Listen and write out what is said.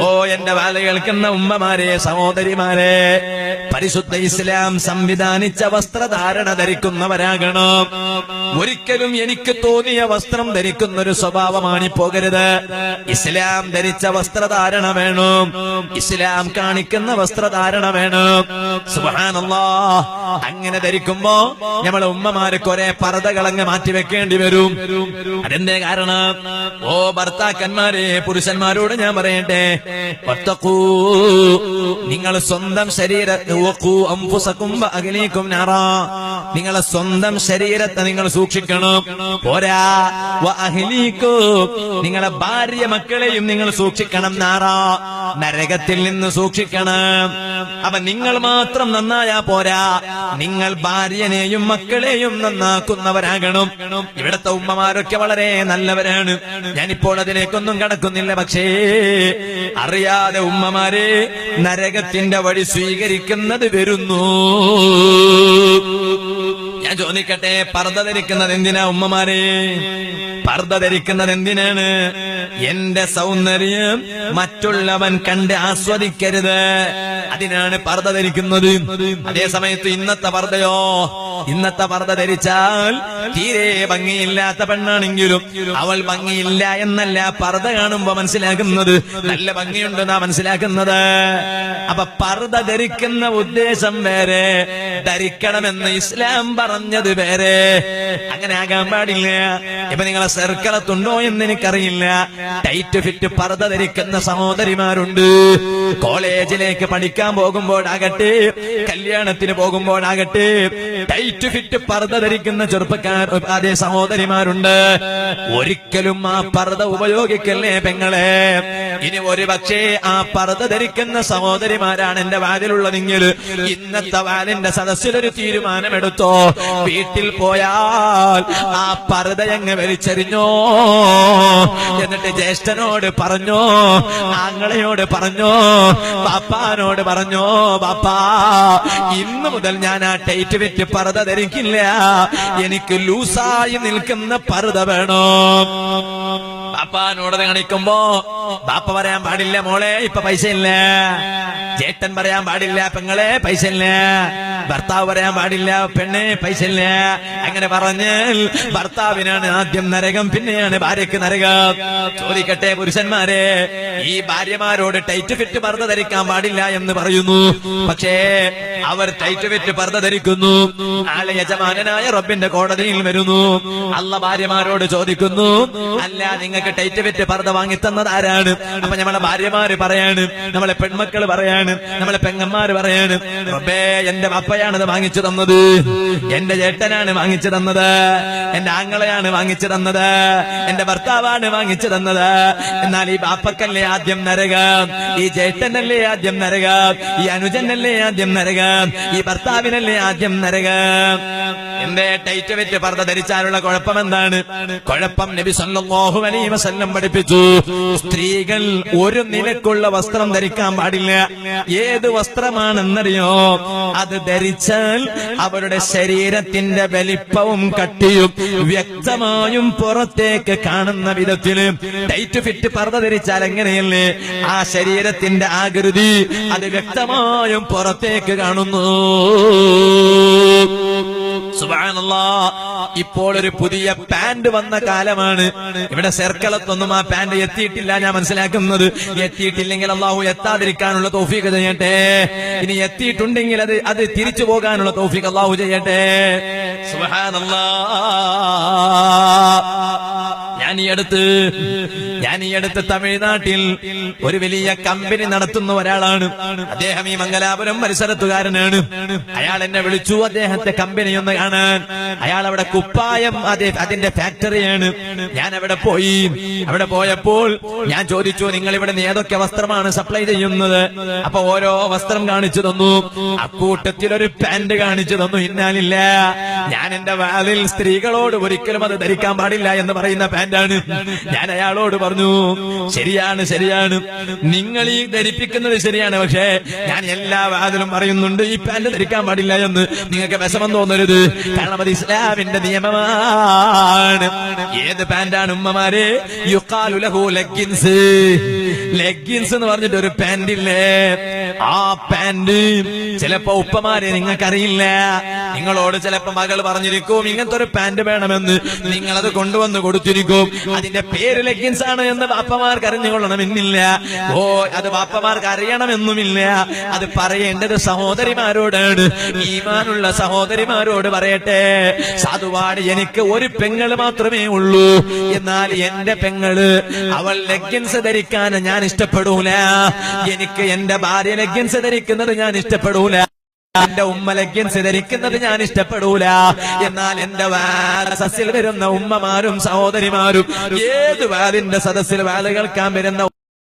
ഓ എന്റെ വാല കേൾക്കുന്ന ഉമ്മമാരെ സഹോദരിമാരെ പരിശുദ്ധ ഇസ്ലാം സംവിധാനിച്ച വസ്ത്രധാരണ ധരിക്കുന്നവരാകണം. ഒരിക്കലും എനിക്ക് തോന്നിയ വസ്ത്രം ധരിക്കുന്ന ഒരു സ്വഭാവമാണ് പോകരുത്. ഇസ്ലാം ധരിച്ച വസ്ത്രധാരണ വേണം. ഇസ്ലാം കാണിക്കുന്ന വസ്ത്രധാരണ വേണം. സുഹാനല്ലോ അങ്ങനെ ധരിക്കുമ്പോ നമ്മളെ ഉമ്മമാര് കുറെ പർദ്ദകളങ്ങ് മാറ്റി വെക്കേണ്ടി വരും. അതെന്തേ കാരണം? ഓ ഭർത്താക്കന്മാരെ പുരുഷന്മാരോട് ഞാൻ പറയട്ടെ? വത്തഖൂ, നിങ്ങൾ സ്വന്തം ശരീരത്തെ. നിങ്ങളെ സ്വന്തം ശരീരത്തെ നിങ്ങൾ സൂക്ഷിക്കണം. പോരാ. നിങ്ങളെ ഭാര്യ മക്കളെയും നിങ്ങൾ സൂക്ഷിക്കണം നാറാ. നരകത്തിൽ നിന്ന് സൂക്ഷിക്കണം. അപ്പൊ നിങ്ങൾ മാത്രം നന്നായാ പോരാ. നിങ്ങൾ ഭാര്യനെയും മക്കളെയും നന്നാക്കുന്നവരാകണം. ഇവിടത്തെ ഉമ്മമാരൊക്കെ വളരെ നല്ലവരാണ്. ഞാനിപ്പോൾ അതിലേക്കൊന്നും കടക്കുന്നില്ല പക്ഷേ അറിയാതെ ഉമ്മമാരെ നരകത്തിന്റെ വഴി സ്വീകരിക്കുന്നത് വരുന്നു. ഞാൻ ചോദിക്കട്ടെ പർദ്ദ ധരിക്കുന്നത് എന്തിനാ ഉമ്മമാരെ? പർദ്ദ ധരിക്കുന്നത് എന്തിനാണ്? എന്റെ സൗന്ദര്യം മറ്റുള്ളവൻ കണ്ട് ആസ്വദിക്കരുത്. അതിനാണ് പർദ്ദ ധരിക്കുന്നത്. അതേ സമയത്ത് ഇന്നത്തെ പർദ്ദയോ ഇന്നത്തെ പർദ്ദ ധരിച്ചാൽ തീരെ ഭംഗിയില്ലാത്ത പെണ്ണാണെങ്കിലും അവൾ ഭംഗിയില്ല എന്നല്ല പർദ്ദ കാണുമ്പോ മനസ്സിലാക്കുന്നത്. നല്ല ഭംഗിയുണ്ടെന്നാ മനസ്സിലാക്കുന്നത്. അപ്പൊ പർദ്ദ ധരിക്കുന്ന ഉദ്ദേശം വേറെ. ധരിക്കണമെന്ന് ഇസ്ലാം പറഞ്ഞത് വേറെ. അങ്ങനെ ആകാൻ പാടില്ല. ഇപ്പൊ നിങ്ങളെ സെർക്കളത്തുണ്ടോ എന്ന് എനിക്കറിയില്ല. ടൈറ്റ് ഫിറ്റ് പർദ്ദ ധരിക്കുന്ന സഹോദരിമാരുണ്ട്. കോളേജിലേക്ക് പഠിക്കാൻ പോകുമ്പോഴാകട്ടെ കല്യാണത്തിന് പോകുമ്പോഴാകട്ടെ ടൈറ്റ് ഫിറ്റ് പർദ്ദ ധരിക്കുന്ന ചെറുപ്പക്കാർ അതേ സഹോദരിമാരുണ്ട്. ഒരിക്കലും ആ പർദ്ദ ഉപയോഗിക്കല്ലേ പെങ്ങളെ. ഇനി ഒരു പക്ഷേ ആ പർദ്ദ ധരിക്കുന്ന സഹോദരിമാരാണ് എന്റെ വാതിലുള്ളതെങ്കിൽ ഇന്നത്തെ വാലിന്റെ സദസ്സിലൊരു തീരുമാനമെടുത്തോ? വീട്ടിൽ പോയാൽ ആ പർദ്ദയങ്ങ് വലിച്ചെറിഞ്ഞോ? എന്നിട്ട് ജ്യേഷ്ഠനോട് പറഞ്ഞോ? ആങ്ങളയോട് പറഞ്ഞോ? പാപ്പാനോട് പറഞ്ഞോ? പാപ്പാ ഇന്ന് മുതൽ ഞാൻ ആ ടൈറ്റ് വിറ്റ് പർദ്ദ ധരിക്കില്ല. എനിക്ക് ലൂസായി നിൽക്കുന്ന പർദ്ദ വേണോ? ബാപ്പാനോട് കാണിക്കുമ്പോ ബാപ്പ പറയാൻ പാടില്ല മോളെ ഇപ്പൊ പൈസ ഇല്ല. ചേട്ടൻ പറയാൻ പാടില്ല പെങ്ങളെ പൈസ ഇല്ല. ഭർത്താവ് പറയാൻ പാടില്ല പെണ്ണെ പൈസ ഇല്ല. അങ്ങനെ പറഞ്ഞാൽ ഭർത്താവിനാണ് ആദ്യം നരകം പിന്നെയാണ് ഭാര്യക്ക് നരകം. ചോദിക്കട്ടെ പുരുഷന്മാരെ ഈ ഭാര്യമാരോട് ടൈറ്റ് ഫിറ്റ് പർദ്ദ ധരിക്കാൻ പാടില്ല എന്ന് പറയുന്നു. പക്ഷേ അവർ ടൈറ്റ് വെറ്റ് പർദ്ദ ധരിക്കുന്നു. നാളെ യജമാനായ റബ്ബിന്റെ കോടതിയിൽ വരുന്നു. അല്ല ഭാര്യമാരോട് ചോദിക്കുന്നു അല്ല നിങ്ങൾക്ക് ടൈറ്റ് വെറ്റ് പർദ്ദ വാങ്ങിത്തന്നത് ആരാണ്? അപ്പൊ നമ്മളെ ഭാര്യമാര് പറയാണ് നമ്മളെ പെൺമക്കൾ പറയാണ് നമ്മളെ പെങ്ങന്മാര് പറയാണ് റബ്ബേ എന്റെ അപ്പയാണത് വാങ്ങിച്ചു തന്നത്. എന്റെ ചേട്ടനാണ് വാങ്ങിച്ചു തന്നത്. എന്റെ ആങ്ങളെയാണ് വാങ്ങിച്ചു തന്നത്. എന്റെ ഭർത്താവാണ് വാങ്ങിച്ചു തന്നത്. എന്നാൽ ഈ ബാപ്പക്കല്ലേ ആദ്യം നരകാം? ഈ ചേട്ടനല്ലേ ആദ്യം നരകാം? ഈ അനുജനല്ലേ ആദ്യം നരകം? ഈ ഭർത്താവിനല്ലേ ആദ്യം നരകം? എന്തേ ടൈറ്റ് വെറ്റ് പർദ്ദ ധരിച്ചാലുള്ള കുഴപ്പം എന്താണ് കുഴപ്പം നബി സല്ലല്ലാഹു അലൈഹി വസല്ലം പഠിപ്പിച്ചു. സ്ത്രീകൾ ഒരു നിലക്കുള്ള വസ്ത്രം ധരിക്കാൻ പാടില്ല. ഏത് വസ്ത്രമാണെന്നറിയോ? അത് ധരിച്ചാൽ അവരുടെ ശരീരത്തിന്റെ വലിപ്പവും കട്ടിയും വ്യക്തമായും പുറത്തേക്ക് കാണുന്ന വിധത്തിൽ ടൈറ്റ് ഫിറ്റ് പർദ്ദ ധരിച്ചാൽ എങ്ങനെയല്ലേ? ആ ശരീരത്തിന്റെ ആകൃതി അത് വ്യക്തമായും പുറത്തേക്ക് കാണുന്നു. സുബ്ഹാനല്ലാ ഇപ്പോൾ ഒരു പുതിയ പാന്റ് വന്ന കാലമാണ്. ഇവിടെ സെർക്കളത്തൊന്നും ആ പാന്റ് എത്തിയിട്ടില്ല ഞാൻ മനസ്സിലാക്കുന്നത്. എത്തിയിട്ടില്ലെങ്കിൽ അള്ളാഹു എത്താതിരിക്കാനുള്ള തോഫീക്ക് ചെയ്യട്ടെ. ഇനി എത്തിയിട്ടുണ്ടെങ്കിൽ അത് അത് തിരിച്ചു പോകാനുള്ള തോഫീക്ക് അള്ളാഹു ചെയ്യട്ടെ. സുബാനല്ലാ ഞാൻ ഈ അടുത്ത് ഞാൻ ഈ അടുത്ത് തമിഴ്നാട്ടിൽ ഒരു വലിയ കമ്പനി നടത്തുന്ന ഒരാളാണ്. അദ്ദേഹം ഈ മംഗലാപുരം പരിസരത്തുകാരനാണ്. അയാൾ എന്നെ വിളിച്ചു അദ്ദേഹത്തെ കമ്പനി ഒന്ന് കാണാൻ. അയാൾ അവിടെ കുപ്പായം അതെ അതിന്റെ ഫാക്ടറിയാണ്. ഞാൻ അവിടെ പോയി. അവിടെ പോയപ്പോൾ ഞാൻ ചോദിച്ചു നിങ്ങൾ ഇവിടെ ഏതൊക്കെ വസ്ത്രമാണ് സപ്ലൈ ചെയ്യുന്നത്? അപ്പൊ ഓരോ വസ്ത്രം കാണിച്ചു തന്നു. അക്കൂട്ടത്തിൽ ഒരു പാന്റ് കാണിച്ചു തന്നു. ഇന്നാലില്ല. ഞാൻ എന്റെ വാതിൽ സ്ത്രീകളോട് ഒരിക്കലും അത് ധരിക്കാൻ പാടില്ല എന്ന് പറയുന്ന പാന്റാണ്. ഞാൻ അയാളോട് പറഞ്ഞു ശരിയാണ് ശരിയാണ്. നിങ്ങൾ ഈ ധരിപ്പിക്കുന്നത് ശരിയാണ്. പക്ഷേ ഞാൻ എല്ലാ വാതിലും പറയുന്നുണ്ട് ഈ പാന്റ് ധരിക്കാൻ പാടില്ല എന്ന്. നിങ്ങൾക്ക് വിഷമം തോന്നരുത്. കാരണം അത് ഇസ്ലാമിന്റെ നിയമമാണ്. ഏത് പാന്റാണ് ഉമ്മമാരെ? ലഹു ലെഗിൻസ്. ലെഗിൻസ് എന്ന് പറഞ്ഞിട്ട് ഒരു പാന്റ് ഇല്ലേ ആ പാന്റ് ചിലപ്പോ ഉപ്പമാരെ നിങ്ങൾക്കറിയില്ല. നിങ്ങളോട് ചിലപ്പോ മകൾ പറഞ്ഞിരിക്കും ഇങ്ങനത്തെ ഒരു പാന്റ് വേണമെന്ന്. നിങ്ങളത് കൊണ്ടുവന്ന് കൊടുത്തിരിക്കും. അതിന്റെ പേര് ലെഗിൻസ് ആണ്. എന്ന് ബാപ്പമാർക്ക് അറിഞ്ഞുകൊള്ളണമെന്നില്ല. ഓ അത് ബാപ്പമാർക്ക് അറിയണമെന്നുമില്ല. അത് പറയേണ്ടത് സഹോദരിമാരോടാണ്. ഈമാനുള്ള സഹോദരിമാരോട് പറയട്ടെ. സാധുവാട് എനിക്ക് ഒരു പെങ്ങൾ മാത്രമേ ഉള്ളൂ. എന്നാൽ എന്റെ പെങ്ങൾ അവൾ ലെഗിൻസ് ധരിക്കാൻ ഞാൻ ഇഷ്ടപ്പെടൂല. എനിക്ക് എന്റെ ഭാര്യ ലെഗിൻസ് ധരിക്കുന്നത് ഞാൻ ഇഷ്ടപ്പെടൂല. എന്റെ ഉമ്മ ലെഗിൻസ് ധരിക്കുന്നത് ഞാൻ ഇഷ്ടപ്പെടൂല. എന്നാൽ എന്റെ വാല വരുന്ന ഉമ്മമാരും സഹോദരിമാരും ഏത് വാലിന്റെ സദസ്സിൽ വാല കേൾക്കാൻ വരുന്ന